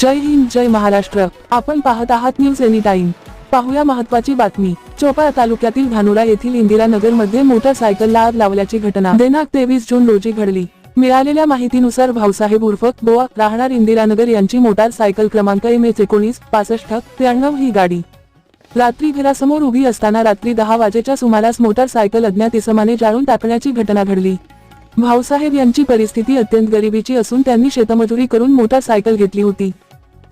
जय हिंद जय महाराष्ट्र. आपण पाहत आहात न्यूज एनी टाइम पाहूया महत्वाची बातमी. चोपाळा तालुक्यातील धानुरा येथील इंदिरानगरमध्ये मोटरसायकलला आग लावल्याची घटना. दिनांक तेवीस जून रोजी घडली. मिळालेल्या माहितीनुसार भाऊसाहेब उर्फ बोआ राहणार इंदिरानगर यांची मोटारसायकल क्रमांक एम एच एकोणीस पासष्ट त्र्याण्णव ही गाडी. रात्री घरासमोर उभी असताना रात्री दहा वाजेच्या सुमारास मोटारसायकल अज्ञात इसमाने जाळून टाकण्याची घटना घडली. भाऊसाहेब यांची परिस्थिती अत्यंत गरिबीची असून त्यांनी शेतमजुरी करून मोटारसायकल घेतली होती.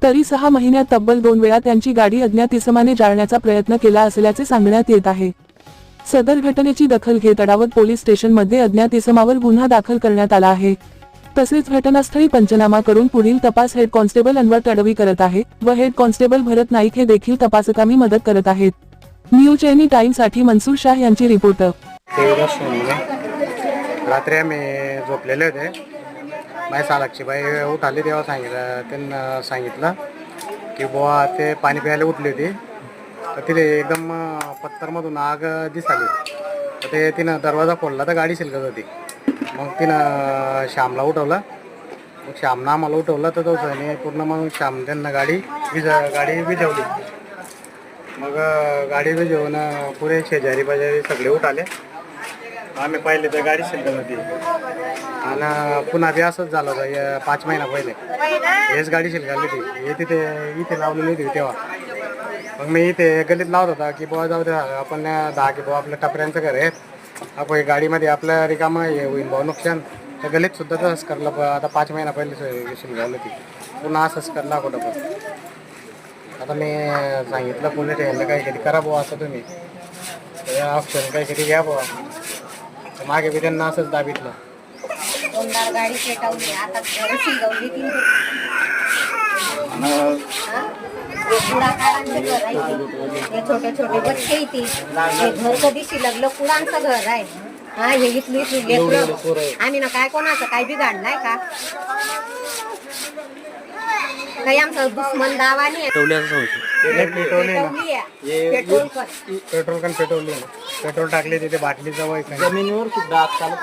तरी सहा महिन्यात तब्बल दोन वेळा त्यांची गाडी अज्ञात इसमाने जाळण्याचा प्रयत्न केला असल्याचे सांगण्यात येत आहे. सदर घटनेची दखल घेत अडावत पोलीस स्टेशनमध्ये अज्ञात इसमावर गुन्हा दाखल करण्यात आला आहे. तसेच घटनास्थळी पंचनामा करून पुढील तपास हेड कॉन्स्टेबल अनवर तडवी करत आहे व हेड कॉन्स्टेबल भरत नाईक हे देखील तपासकामी मदत करत आहेत. न्यूज एनी टाइमसाठी मनसूर शाह यांची रिपोर्ट. रात्री आम्ही झोपलेले होते. माझी सालाक्षी बाई उठाली तेव्हा सांगितलं त्यांना सांगितलं की बुवा ते पाणी प्यायला उठली होती. तर तिथे एकदम पत्थरमधून आग दिसाली. तर ते तिनं दरवाजा खोलला तर गाडी शिलकत होती. मग तिनं श्यामला उठवलं. मग श्यामनं आम्हाला उठवलं तर तो त्याने पूर्ण मग श्याम त्यांना गाडी विज गाडी विजवली. मग गाडी विजवून पुरे शेजारी पाजारी सगळे उठाले. आम्ही पाहिले तर गाडी शिल्लक होती. आणि पुन्हा ते असंच झालं होतं या पाच महिना पहिले. हेच गाडी शिल्लक होती. हे तिथे इथे लावलेली होती तेव्हा. मग मी इथे गलीत लावत होता की बुवा जाऊ द्या. आपण दहा की बुवा आपलं टपऱ्यांचं घर आहे. आपण हे गाडीमध्ये आपलं रिकामं हे होईल भाऊ नुकसान. तर गल्लीत सुद्धा तसंच करलं प आता पाच महिना पहिले शिल्लक होती. पुन्हा असंच करला कुठं पण. आता मी सांगितलं पुणे ठेवलं काहीतरी करा बुवा असं तुम्ही. ऑप्शन काहीतरी घ्या बुवा. मागे बी त्यांना असंच दाबितलं. दोनदार गाडी पेटवली आता घर शिजवली ती कुडाकारांचं घर आहे ते. हे छोटे छोटे बच्चे हे घर कधी शिलगलं? कुडांचं घर आहे? हा हे इथली इथली लेकरं. आम्ही ना काय कोणाचं? काय बिघाडलाय का? काही आमचं दुश्मन दावानी आहे. पेटवली ना पेटवली आहे. पेट्रोल पण पेट्रोल पण पेटवली ना. पेट्रोल टाकले तिथे बाटली जवळ जमिनीवर सुद्धा आग चालू